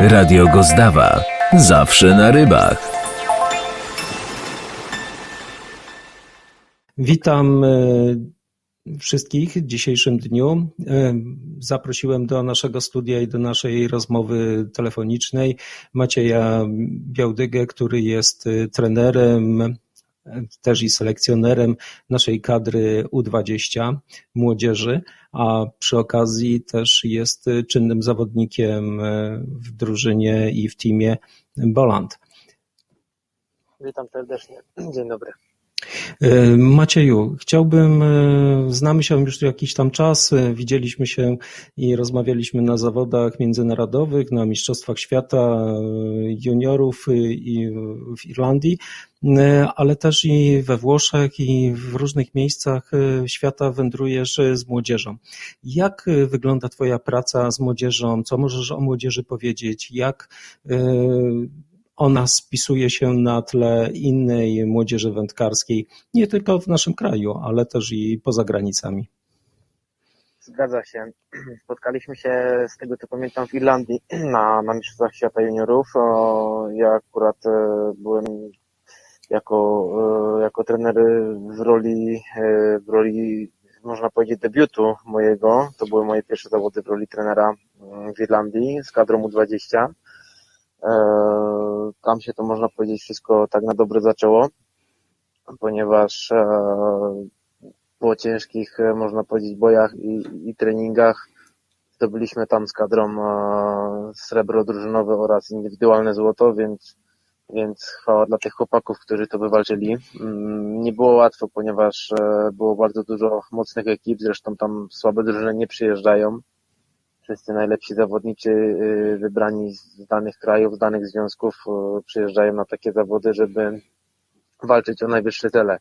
Radio Gozdawa. Zawsze na rybach. Witam e, wszystkich w dzisiejszym dniu. E, Zaprosiłem do naszego studia i do naszej rozmowy telefonicznej Macieja Białdygę, który jest e, trenerem, też i selekcjonerem naszej kadry U20 młodzieży, a przy okazji też jest czynnym zawodnikiem e, w drużynie i w teamie Boland. Witam serdecznie. Dzień dobry. E, Macieju, chciałbym, e, znamy się już jakiś tam czas, e, widzieliśmy się i rozmawialiśmy na zawodach międzynarodowych, na Mistrzostwach Świata juniorów i w Irlandii, ale też i we Włoszech i w różnych miejscach świata wędrujesz z młodzieżą. Jak wygląda Twoja praca z młodzieżą? Co możesz o młodzieży powiedzieć? Jak ona spisuje się na tle innej młodzieży wędkarskiej, nie tylko w naszym kraju, ale też i poza granicami. Zgadza się. Spotkaliśmy się, z tego co pamiętam, w Irlandii na, na Mistrzostwach Świata Juniorów. Ja akurat e, byłem jako, e, jako trener w roli, e, w roli, można powiedzieć, debiutu mojego. To były moje pierwsze zawody w roli trenera mm, w Irlandii z kadrą U20. E, Tam się to, można powiedzieć, wszystko tak na dobre zaczęło, ponieważ e, po ciężkich, e, można powiedzieć, bojach i, i treningach zdobyliśmy tam z kadrą srebro drużynowe oraz indywidualne złoto, więc, więc chwała dla tych chłopaków, którzy to wywalczyli. Mm, Nie było łatwo, ponieważ było bardzo dużo mocnych ekip, zresztą tam słabe drużyny nie przyjeżdżają. Wszyscy najlepsi zawodnicy y, wybrani z danych krajów, z danych związków y, przyjeżdżają na takie zawody, żeby walczyć o najwyższe cele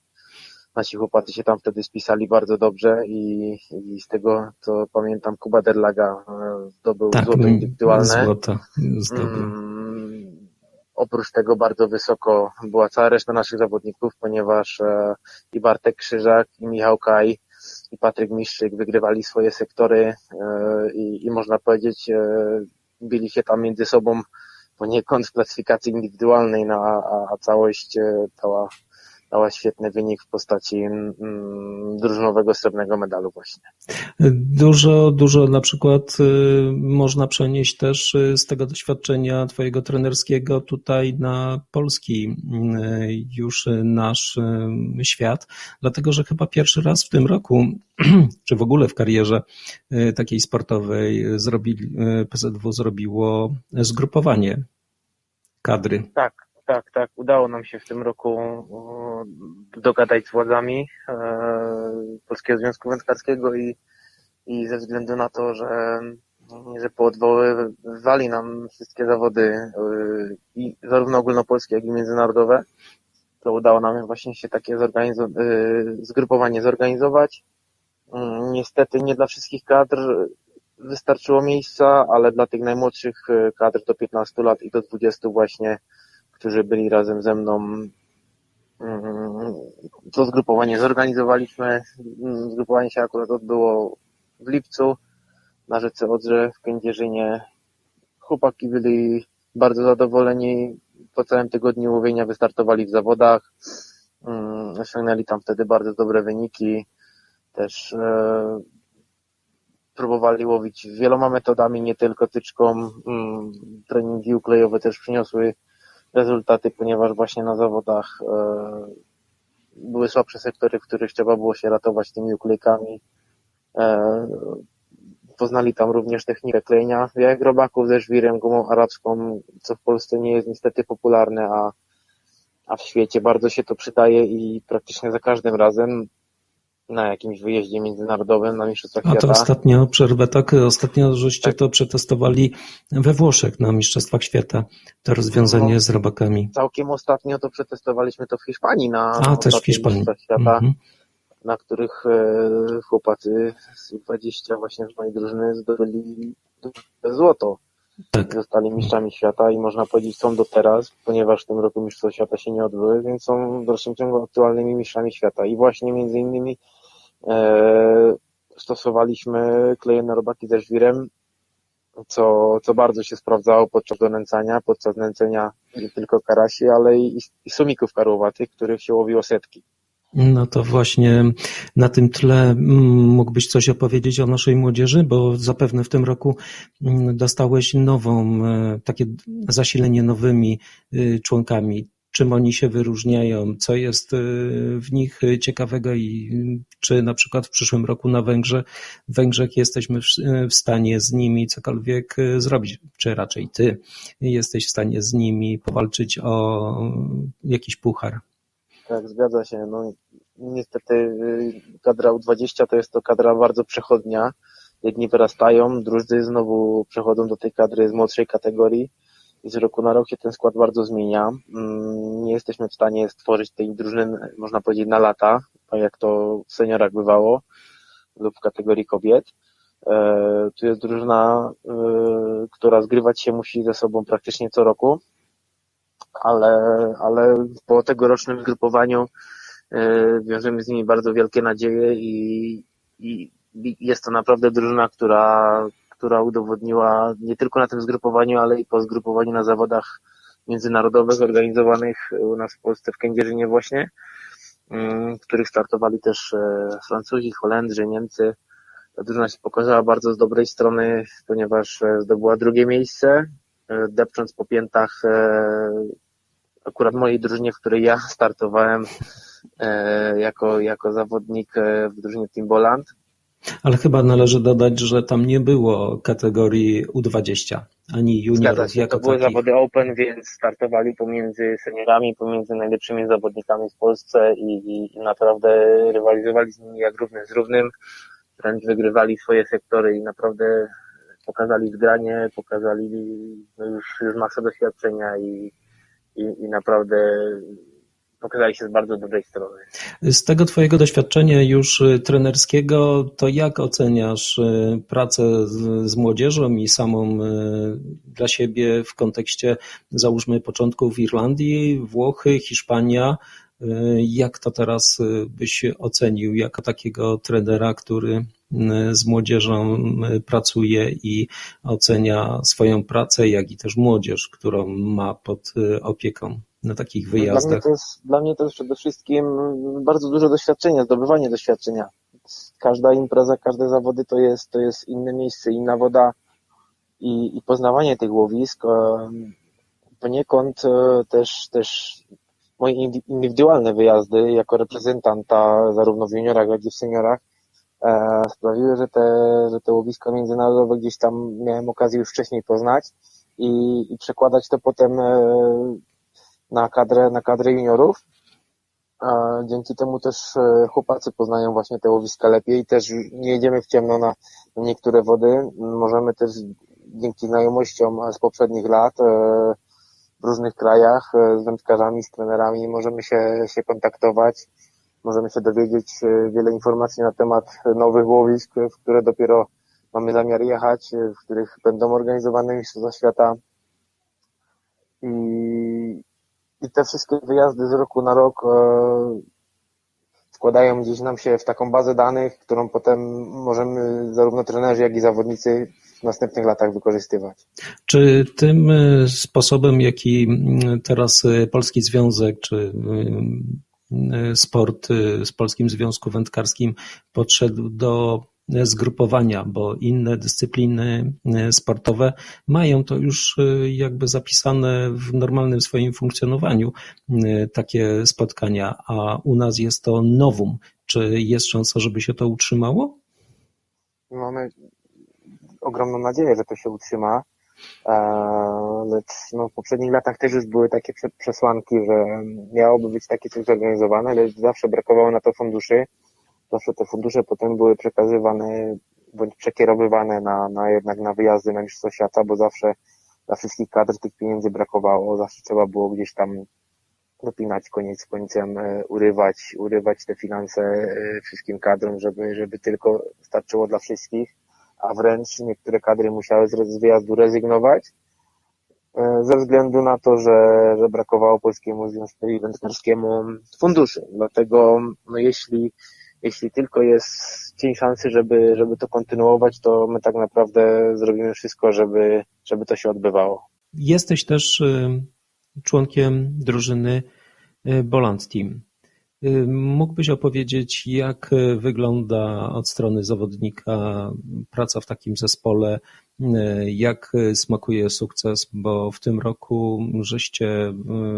nasi chłopacy się tam wtedy spisali bardzo dobrze i, i z tego co pamiętam Kuba Derlaga e, zdobył złoto indywidualne. Złoto zdobył. Mm, oprócz tego bardzo wysoko była cała reszta naszych zawodników, ponieważ e, i Bartek Krzyżak, i Michał Kaj, i Patryk Miszczyk wygrywali swoje sektory e, i, i można powiedzieć e, bili się tam między sobą poniekąd w klasyfikacji indywidualnej, no, a, a- całość e, dała, świetny wynik w postaci mm, drużynowego srebrnego medalu właśnie. Dużo, dużo na przykład y, można przenieść też y, z tego doświadczenia twojego trenerskiego tutaj na polski y, już nasz świat, dlatego że chyba pierwszy raz w tym roku, czy w ogóle w karierze takiej sportowej zrobili, PZW zrobiło zgrupowanie kadry. Tak, tak, tak. Udało nam się w tym roku o, dogadać z władzami e, Polskiego Związku Wędkarskiego i, i ze względu na to, że, że poodwoływali nam wszystkie zawody e, i zarówno ogólnopolskie, jak i międzynarodowe, to udało nam właśnie się takie zorganizo- e, zgrupowanie zorganizować. Mm, Niestety nie dla wszystkich kadr wystarczyło miejsca, ale dla tych najmłodszych e, kadr do 15 lat i do 20 właśnie którzy byli razem ze mną. mm, To zgrupowanie zorganizowaliśmy. Zgrupowanie się akurat odbyło w lipcu na rzece Odrze w Kędzierzynie. Chłopaki byli bardzo zadowoleni. Po całym tygodniu łowienia wystartowali w zawodach. Mm, Osiągnęli tam wtedy bardzo dobre wyniki. Też e, próbowali łowić wieloma metodami, nie tylko tyczką. Mm, Treningi uklejowe też przyniosły rezultaty, ponieważ właśnie na zawodach e, były słabsze sektory, w których trzeba było się ratować tymi uklejkami. E, poznali tam również technikę klejenia jak robaków ze żwirem, gumą arabską, co w Polsce nie jest niestety popularne, a, a w świecie bardzo się to przydaje i praktycznie za każdym razem na jakimś wyjeździe międzynarodowym, na Mistrzostwach A to Świata. ostatnio, przerwę tak, ostatnio żeście to przetestowali we Włoszech na Mistrzostwach Świata, to rozwiązanie No. z robakami. Całkiem ostatnio to przetestowaliśmy to w Hiszpanii na A, też w ostatnich Hiszpanii. Mistrzostwach Świata. Mhm. na których e, chłopacy z 20 właśnie z mojej drużyny zdobyli złoto. Tak. Zostali mistrzami świata i można powiedzieć są do teraz, ponieważ w tym roku mistrzostwa świata się nie odbyły, więc są w dalszym ciągu aktualnymi mistrzami świata. I właśnie między innymi e, stosowaliśmy klejone robaki ze żwirem co, co bardzo się sprawdzało podczas donęcania, podczas nęcenia nie tylko karasi, ale i, i sumików karłowatych, których się łowiło setki. No to właśnie na tym tle mm, mógłbyś coś opowiedzieć o naszej młodzieży, bo zapewne w tym roku mm, dostałeś nową, e, takie zasilenie nowymi y, członkami. Czym oni się wyróżniają, co jest y, w nich ciekawego i y, czy na przykład w przyszłym roku na Węgrze, Węgrzech jesteśmy w, stanie z nimi cokolwiek y, zrobić, czy raczej ty jesteś w stanie z nimi powalczyć o jakiś puchar. Tak, zgadza się. No, niestety y, kadra U20 to jest to kadra bardzo przechodnia. Jedni wyrastają, drudzy znowu przechodzą do tej kadry z młodszej kategorii i z roku na rok się ten skład bardzo zmienia. Mm, Nie jesteśmy w stanie stworzyć tej drużyny, można powiedzieć, na lata, tak jak to w seniorach bywało lub w kategorii kobiet. E, Tu jest drużyna, y, która zgrywać się musi ze sobą praktycznie co roku ale, ale po tegorocznym zgrupowaniu e, wiążemy z nimi bardzo wielkie nadzieje i i jest to naprawdę drużyna, która, która udowodniła nie tylko na tym zgrupowaniu, ale i po zgrupowaniu na zawodach międzynarodowych organizowanych u nas w Polsce w Kędzierzynie właśnie, mm, w których startowali też e, Francuzi, Holendrzy, Niemcy. Ta drużyna się pokazała bardzo z dobrej strony, ponieważ e, zdobyła drugie miejsce, e, depcząc po piętach akurat mojej drużynie, w której ja startowałem jako, jako zawodnik w drużynie Timboland. Ale chyba należy dodać, że tam nie było kategorii U20, ani juniorów się, jako to były takich. zawody Open, więc startowali pomiędzy seniorami, pomiędzy najlepszymi zawodnikami w Polsce i, i, i naprawdę rywalizowali z nimi jak równy z równym, wręcz wygrywali swoje sektory i naprawdę pokazali zgranie, pokazali no już, już masę doświadczenia i, i, i naprawdę pokazali się z bardzo dobrej strony. Z tego twojego doświadczenia już y, trenerskiego, to jak oceniasz y, pracę z, z młodzieżą i samą y, dla siebie w kontekście, załóżmy, początków Irlandii, Włochy, Hiszpania? Jak to teraz byś ocenił jako takiego trenera, który z młodzieżą pracuje i ocenia swoją pracę, jak i też młodzież, którą ma pod opieką na takich Dla mnie, wyjazdach? to jest, dla mnie to jest przede wszystkim bardzo duże doświadczenie, zdobywanie doświadczenia. Każda impreza, każde zawody to jest, to jest inne miejsce, inna woda i, i poznawanie tych łowisk. Poniekąd e, też, też moje indy- indywidualne wyjazdy jako reprezentanta zarówno w juniorach, jak i w seniorach e, sprawiły, że te, że te łowiska międzynarodowe gdzieś tam miałem okazję już wcześniej poznać i, i przekładać to potem e, na kadrę, na kadrę juniorów. A dzięki temu też e, chłopacy poznają właśnie te łowiska lepiej. Też nie jedziemy w ciemno na, niektóre wody. Możemy też dzięki znajomościom z poprzednich lat e, w różnych krajach e, z wędkarzami, z trenerami możemy się, się kontaktować. Możemy się dowiedzieć wiele informacji na temat nowych łowisk, w które dopiero mamy zamiar jechać, w których będą organizowane Mistrzostwa Świata. I, i te wszystkie wyjazdy z roku na rok e, składają gdzieś nam się w taką bazę danych, którą potem możemy zarówno trenerzy, jak i zawodnicy w następnych latach wykorzystywać. Czy tym y, sposobem, jaki teraz y, Polski Związek czy sport z Polskim Związku Wędkarskim podszedł do zgrupowania, bo inne dyscypliny y, sportowe mają to już y, jakby zapisane w normalnym swoim funkcjonowaniu, y, takie spotkania, a u nas jest to nowum. Czy jest szansa, żeby się to utrzymało? Mamy ogromną nadzieję, że to się utrzyma, e, lecz no, w poprzednich latach też już były takie prze- przesłanki, że miałoby być takie coś zorganizowane, lecz zawsze brakowało na to funduszy. Zawsze te fundusze potem były przekazywane bądź przekierowywane na, na jednak na wyjazdy na Mistrzostwa Świata, bo zawsze dla wszystkich kadr tych pieniędzy brakowało, zawsze trzeba było gdzieś tam dopinać koniec końcem, e, urywać, urywać te finanse e, wszystkim kadrom, żeby, żeby tylko starczyło dla wszystkich, a wręcz niektóre kadry musiały z z wyjazdu rezygnować e, ze względu na to, że, że brakowało Polskiemu Związkowi Wędkarskiemu funduszy. Dlatego no jeśli, jeśli tylko jest cień szansy, żeby, żeby to kontynuować, to my tak naprawdę zrobimy wszystko, żeby, żeby to się odbywało. Jesteś też y, członkiem drużyny y, Boland Team. Y, Mógłbyś opowiedzieć, jak wygląda od strony zawodnika praca w takim zespole, jak smakuje sukces, bo w tym roku żeście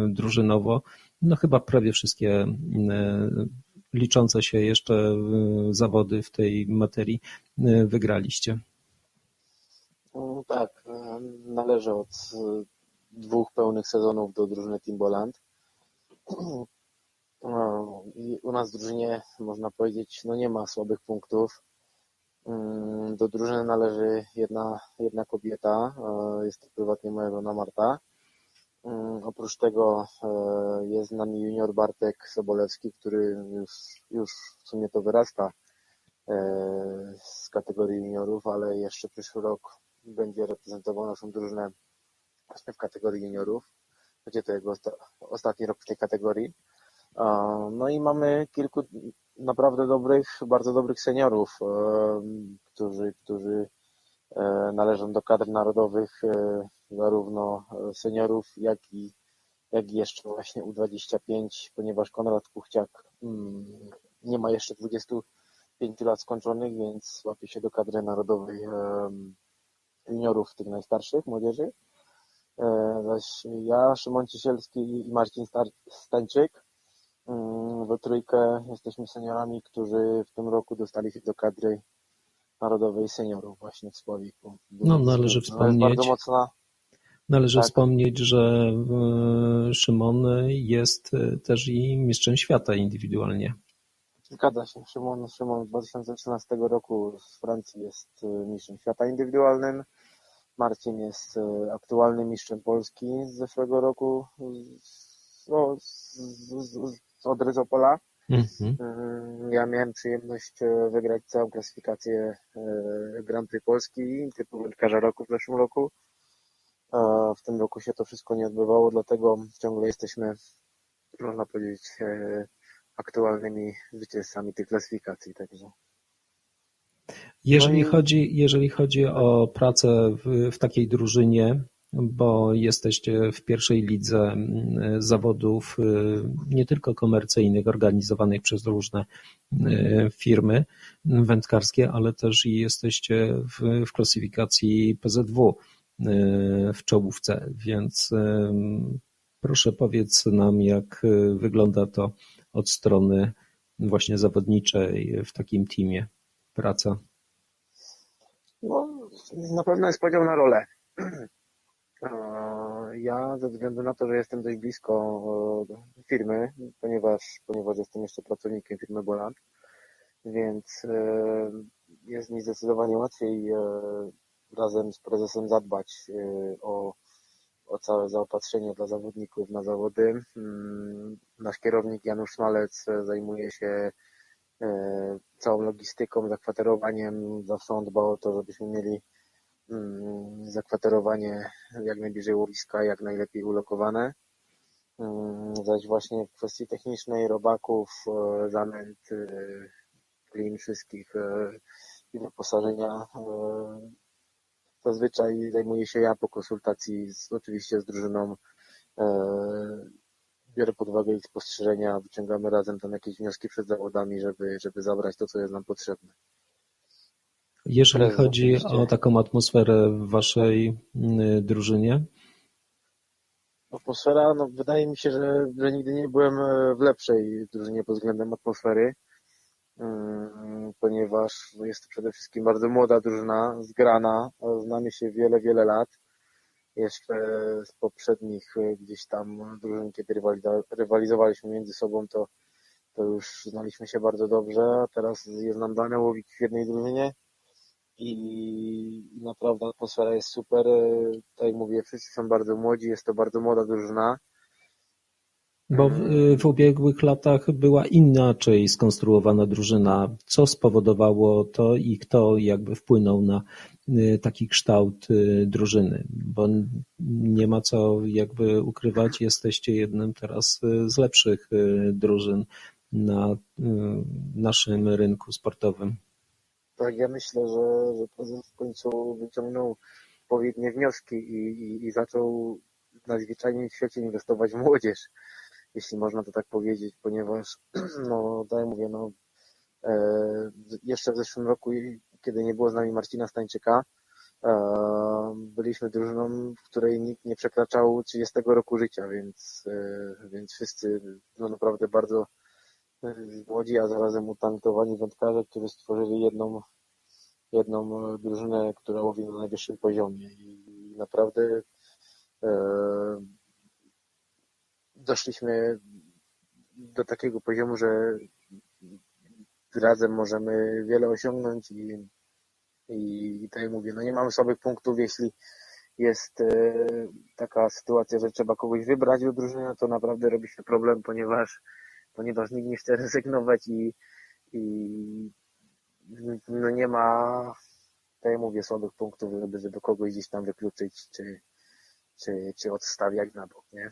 drużynowo, no chyba prawie wszystkie liczące się jeszcze y, zawody w tej materii y, wygraliście. Mm, Tak, e, należę od dwóch pełnych sezonów do drużyny Timbaland. No, i u nas w drużynie można powiedzieć, no nie ma słabych punktów. Mm, Do drużyny należy jedna, jedna kobieta, jest to prywatnie moja żona Marta. Mm, Oprócz tego e, jest z nami junior Bartek Sobolewski, który już, już w sumie to wyrasta e, z kategorii juniorów, ale jeszcze przyszły rok będzie reprezentował naszą drużynę właśnie w kategorii juniorów. Będzie to jego osta- ostatni rok w tej kategorii. No i mamy kilku naprawdę dobrych, bardzo dobrych seniorów, e, którzy, którzy należą do kadr narodowych, e, zarówno e, seniorów, jak i, jak i jeszcze właśnie U25, ponieważ Konrad Kuchciak mm, nie ma jeszcze 25 lat skończonych, więc łapie się do kadry narodowej juniorów, tych najstarszych, młodzieży. E, Zaś ja, Szymon Ciesielski i Marcin Stańczyk mm, we trójkę jesteśmy seniorami, którzy w tym roku dostali się do kadry narodowej seniorów właśnie w Sławiku. No, należy no, wspomnieć. mocna. Należy Tak. wspomnieć, że e, Szymon jest e, też i mistrzem świata indywidualnie. Zgadza się. Szymon, Szymon z 2013 roku z Francji jest e, mistrzem świata indywidualnym. Marcin jest e, aktualnym mistrzem Polski z zeszłego roku z, no, z, z, z, z Odryzopola. Mhm. Mm, Ja miałem przyjemność e, wygrać całą klasyfikację e, Grand Prix Polski, typu wędkarza roku w zeszłym roku. W tym roku się to wszystko nie odbywało, dlatego ciągle jesteśmy, można powiedzieć, e, aktualnymi zwycięzcami tych klasyfikacji. Także Jeżeli No i- chodzi, jeżeli chodzi o pracę w, w takiej drużynie, bo jesteście w pierwszej lidze mm, zawodów y, nie tylko komercyjnych, organizowanych przez różne y, firmy wędkarskie, ale też i jesteście w, w klasyfikacji PZW y, w czołówce, więc proszę powiedz nam, jak wygląda to od strony właśnie zawodniczej w takim teamie praca. no, na pewno jest podział na rolę. Ja ze względu na to, że jestem dość blisko e, firmy, ponieważ, ponieważ jestem jeszcze pracownikiem firmy Boland, więc e, jest mi zdecydowanie łatwiej e, razem z prezesem zadbać o, o całe zaopatrzenie dla zawodników na zawody. Mm, Nasz kierownik Janusz Smalec e, zajmuje się całą logistyką, zakwaterowaniem. Zawsze on dbał o to, żebyśmy mieli zakwaterowanie jak najbliżej łowiska, jak najlepiej ulokowane. Mm, Zaś właśnie w kwestii technicznej, robaków, e, zanęt, e, klin wszystkich e, i wyposażenia e, zazwyczaj zajmuję się ja po konsultacji z, oczywiście z drużyną. E, Biorę pod uwagę ich spostrzeżenia, wyciągamy razem tam jakieś wnioski przed zawodami, żeby, żeby zabrać to, co jest nam potrzebne. Jeżeli chodzi o taką atmosferę w waszej y, drużynie, Atmosfera, no wydaje mi się, że, że nigdy nie byłem e, w lepszej drużynie pod względem atmosfery, mm, ponieważ jest to przede wszystkim bardzo młoda drużyna, zgrana, znamy się wiele, wiele lat. Jeszcze z poprzednich e, gdzieś tam drużyn, kiedy rywalizowaliśmy między sobą, to, to już znaliśmy się bardzo dobrze, a teraz jest nam dane łowić w jednej drużynie i naprawdę atmosfera jest super. E, Tak jak mówię, wszyscy są bardzo młodzi, jest to bardzo młoda drużyna. bo w, y, w ubiegłych latach była inaczej skonstruowana drużyna. Co spowodowało to i kto jakby wpłynął na y, taki kształt y, drużyny? Bo nie ma co jakby ukrywać, jesteście jednym teraz z lepszych drużyn na naszym rynku sportowym. Tak, ja myślę, że, że prezes w końcu wyciągnął odpowiednie wnioski i, i, i zaczął najzwyczajniej w świecie inwestować w młodzież, jeśli można to tak powiedzieć, ponieważ, no, tak mówię, no, e, jeszcze w zeszłym roku, kiedy nie było z nami Marcina Stańczyka, e, byliśmy drużyną, w której nikt nie przekraczał 30 roku życia, więc, e, więc wszyscy no, naprawdę bardzo młodzi, a zarazem utalentowani wędkarze, którzy stworzyli jedną, jedną drużynę, która łowi na najwyższym poziomie. I naprawdę e, doszliśmy do takiego poziomu, że razem możemy wiele osiągnąć i, i, i tak jak mówię, no nie mamy słabych punktów, jeśli jest e, taka sytuacja, że trzeba kogoś wybrać do drużyny, no to naprawdę robi się problem, ponieważ ponieważ nikt nie chce rezygnować i, i no nie ma, tak jak mówię, słabych punktów, żeby, żeby kogoś gdzieś tam wykluczyć, czy, czy, czy odstawiać na bok, nie?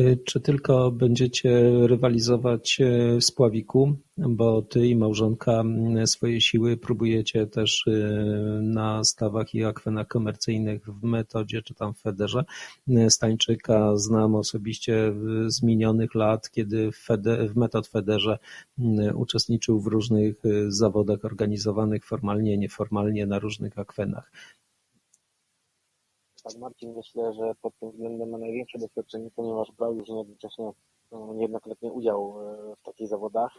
Y, Czy tylko będziecie rywalizować y, w Spławiku, bo ty i małżonka y, swoje siły próbujecie też y, na stawach i akwenach komercyjnych w metodzie czy tam w Federze. Y, Stańczyka znam osobiście y, z minionych lat, kiedy w, Fede, w Metod Federze y, uczestniczył w różnych y, zawodach organizowanych formalnie, nieformalnie na różnych akwenach. Tak, Marcin myślę, że pod tym względem ma największe doświadczenie, ponieważ brał już jednocześnie no, niejednokrotnie udział e, w takich zawodach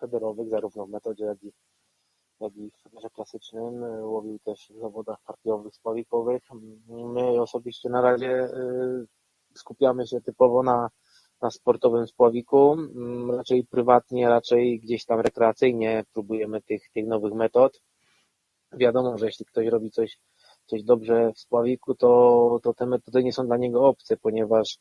federowych, zarówno w metodzie, jak i, jak i w federze klasycznym. E, Łowił też w zawodach partiowych, spławikowych. My osobiście na razie e, skupiamy się typowo na, na sportowym spławiku. Mm, Raczej prywatnie, raczej gdzieś tam rekreacyjnie próbujemy tych, tych nowych metod. Wiadomo, że jeśli ktoś robi coś coś dobrze w Spławiku, to, to te metody nie są dla niego obce, ponieważ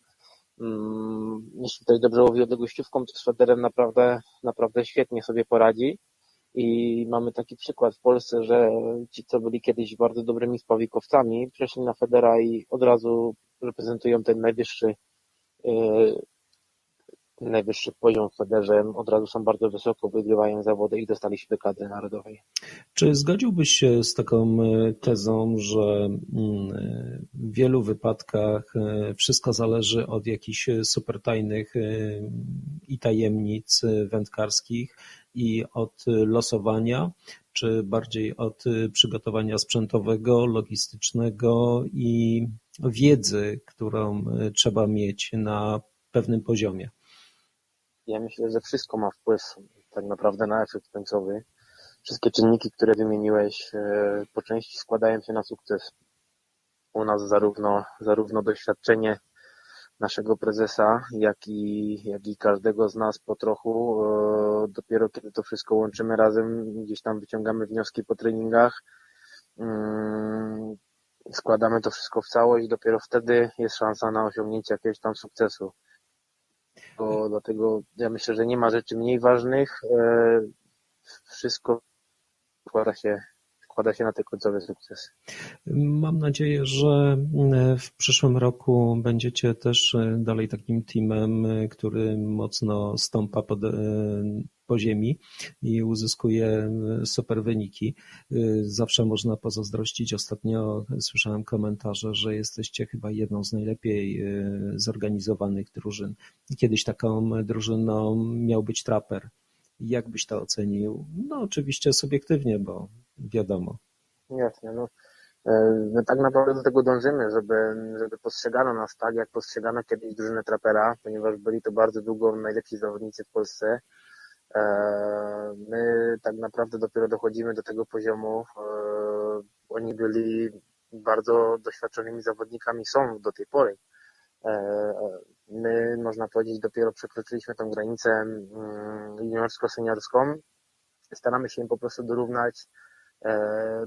mm, jeśli ktoś dobrze łowi odległościówką, z Federem naprawdę, naprawdę świetnie sobie poradzi. I mamy taki przykład w Polsce, że ci, co byli kiedyś bardzo dobrymi spławikowcami, przeszli na Federa i od razu reprezentują ten najwyższy, yy, najwyższy poziom w Federze. Od razu są bardzo wysoko, wygrywają zawody i dostali się do kadry narodowej. Czy zgodziłbyś się z taką e, tezą, że mm, w wielu wypadkach e, wszystko zależy od jakichś super tajnych e, i tajemnic wędkarskich i od losowania, czy bardziej od przygotowania sprzętowego, logistycznego i wiedzy, którą trzeba mieć na pewnym poziomie? Ja myślę, że wszystko ma wpływ tak naprawdę na efekt końcowy. Wszystkie czynniki, które wymieniłeś, e, po części składają się na sukces. U nas zarówno, zarówno doświadczenie naszego prezesa, jak i, jak i każdego z nas po trochu. e, Dopiero kiedy to wszystko łączymy razem, gdzieś tam wyciągamy wnioski po treningach, mm, składamy to wszystko w całość, dopiero wtedy jest szansa na osiągnięcie jakiegoś tam sukcesu. Bo dlatego ja myślę, że nie ma rzeczy mniej ważnych. e, Wszystko składa się, składa się na ten końcowy sukces. Mam nadzieję, że e, w przyszłym roku będziecie też e, dalej takim teamem, który mocno stąpa po, po ziemi i uzyskuje super wyniki. Zawsze można pozazdrościć. Ostatnio słyszałem komentarze, że jesteście chyba jedną z najlepiej zorganizowanych drużyn. Kiedyś taką drużyną miał być traper. Jak byś to ocenił? No oczywiście subiektywnie, bo wiadomo. Jasne, no. E, My tak naprawdę do tego dążymy, żeby, żeby postrzegano nas tak, jak postrzegano kiedyś drużynę trapera, ponieważ byli to bardzo długo najlepsi zawodnicy w Polsce. E, My tak naprawdę dopiero dochodzimy do tego poziomu. E, Oni byli bardzo doświadczonymi zawodnikami, są do tej pory. E, My, można powiedzieć, dopiero przekroczyliśmy tą granicę mm, juniorsko-seniorską. Staramy się im po prostu dorównać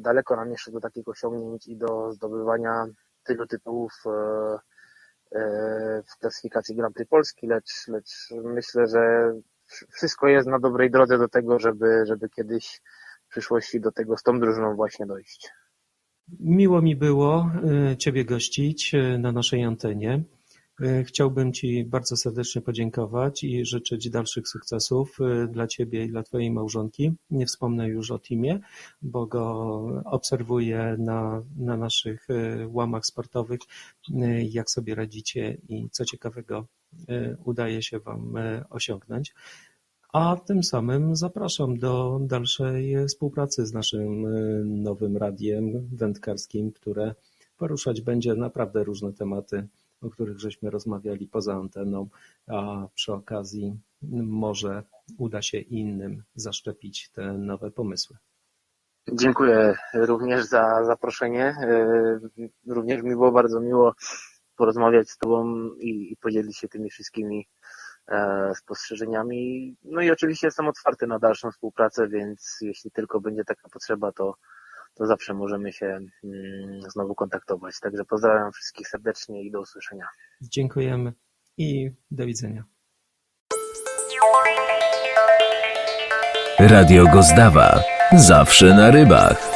Daleko nam jeszcze do takich osiągnięć i do zdobywania tylu tytułów w klasyfikacji Grand Prix Polski, lecz, lecz myślę, że wszystko jest na dobrej drodze do tego, żeby, żeby kiedyś w przyszłości do tego z tą drużyną właśnie dojść. Miło mi było e, Ciebie gościć e, na naszej antenie. E, Chciałbym Ci bardzo serdecznie podziękować i życzyć dalszych sukcesów e, dla Ciebie i dla Twojej małżonki. Nie wspomnę już o teamie, bo go obserwuję na, na naszych e, łamach sportowych, jak sobie radzicie i co ciekawego udaje się Wam osiągnąć. A tym samym zapraszam do dalszej współpracy z naszym nowym radiem wędkarskim, które poruszać będzie naprawdę różne tematy, o których żeśmy rozmawiali poza anteną, a przy okazji może uda się innym zaszczepić te nowe pomysły. Dziękuję również za zaproszenie. Yy, Również mi było bardzo miło porozmawiać z Tobą i, i podzielić się tymi wszystkimi e, spostrzeżeniami. No i oczywiście jestem otwarty na dalszą współpracę, więc jeśli tylko będzie taka potrzeba, to, to zawsze możemy się mm, znowu kontaktować. Także pozdrawiam wszystkich serdecznie i do usłyszenia. Dziękujemy i do widzenia. Radio Gozdawa. Zawsze na rybach.